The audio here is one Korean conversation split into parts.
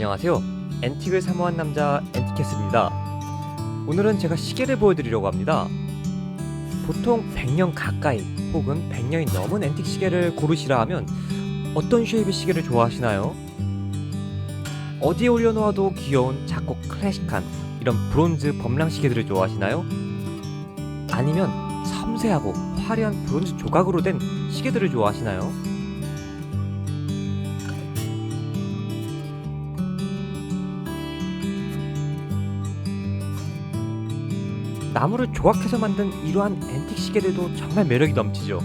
안녕하세요. 앤틱을 사모한 남자 앤티캐슬입니다. 오늘은 제가 시계를 보여드리려고 합니다. 보통 100년 가까이 혹은 100년이 넘은 앤틱 시계를 고르시라 하면 어떤 쉐입의 시계를 좋아하시나요? 어디에 올려놓아도 귀여운 작고 클래식한 이런 브론즈 범랑 시계들을 좋아하시나요? 아니면 섬세하고 화려한 브론즈 조각으로 된 시계들을 좋아하시나요? 나무를 조각해서 만든 이러한 앤틱 시계들도 정말 매력이 넘치죠.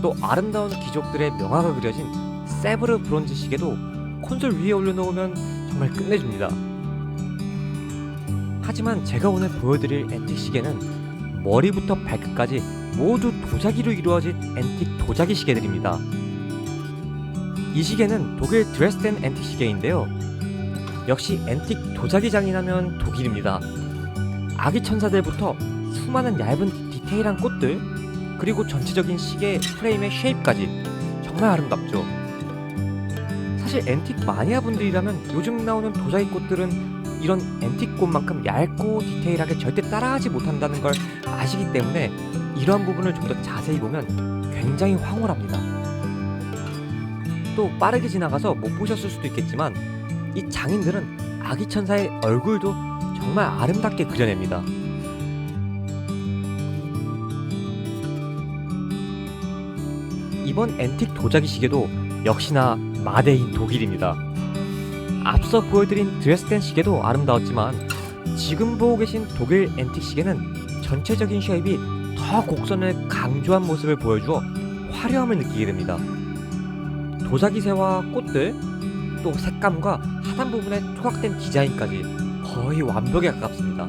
또 아름다운 귀족들의 명화가 그려진 세브르 브론즈 시계도 콘솔 위에 올려놓으면 정말 끝내줍니다. 하지만 제가 오늘 보여드릴 앤틱 시계는 머리부터 발끝까지 모두 도자기로 이루어진 앤틱 도자기 시계들입니다. 이 시계는 독일 드레스덴 앤틱 시계인데요. 역시 앤틱 도자기 장이 라면 독일입니다. 아기 천사들부터 수많은 얇은 디테일한 꽃들 그리고 전체적인 시계 프레임의 쉐입까지 정말 아름답죠. 사실 앤틱 마니아 분들이라면 요즘 나오는 도자기 꽃들은 이런 앤틱 꽃만큼 얇고 디테일하게 절대 따라하지 못한다는 걸 아시기 때문에 이러한 부분을 좀 더 자세히 보면 굉장히 황홀합니다. 또 빠르게 지나가서 못 보셨을 수도 있겠지만 이 장인들은 아기 천사의 얼굴도 정말 아름답게 그려냅니다. 이번 앤틱 도자기 시계도 역시나 마대인 독일입니다. 앞서 보여드린 드레스덴 시계도 아름다웠지만 지금 보고 계신 독일 앤틱 시계는 전체적인 쉐입이 더 곡선을 강조한 모습을 보여주어 화려함을 느끼게 됩니다. 도자기새와 꽃들, 또 색감과 하단 부분에 토각된 디자인까지 거의 완벽에 가깝습니다.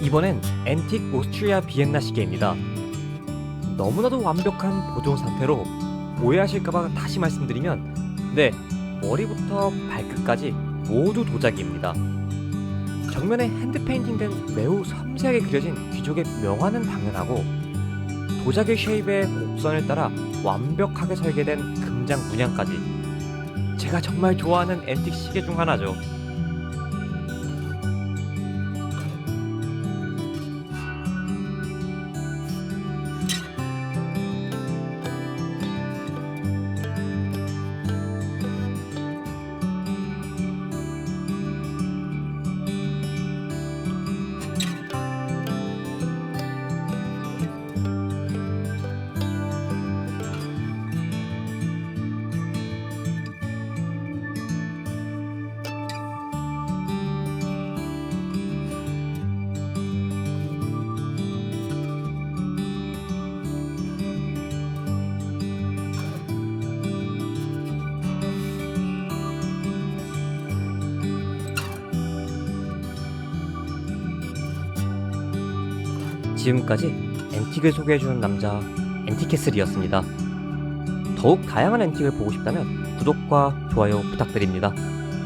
이번엔 앤틱 오스트리아 비엔나 시계입니다. 너무나도 완벽한 보존 상태로 오해하실까봐 다시 말씀드리면 네 머리부터 발끝까지 모두 도자기입니다. 정면에 핸드 페인팅된 매우 섬세하게 그려진 귀족의 명화는 당연하고 도자기 쉐입의 곡선을 따라 완벽하게 설계된 금장 문양까지 제가 정말 좋아하는 앤틱 시계 중 하나죠. 지금까지 앤틱을 소개해주는 남자 앤티캐슬이었습니다. 더욱 다양한 앤틱을 보고 싶다면 구독과 좋아요 부탁드립니다.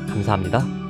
감사합니다.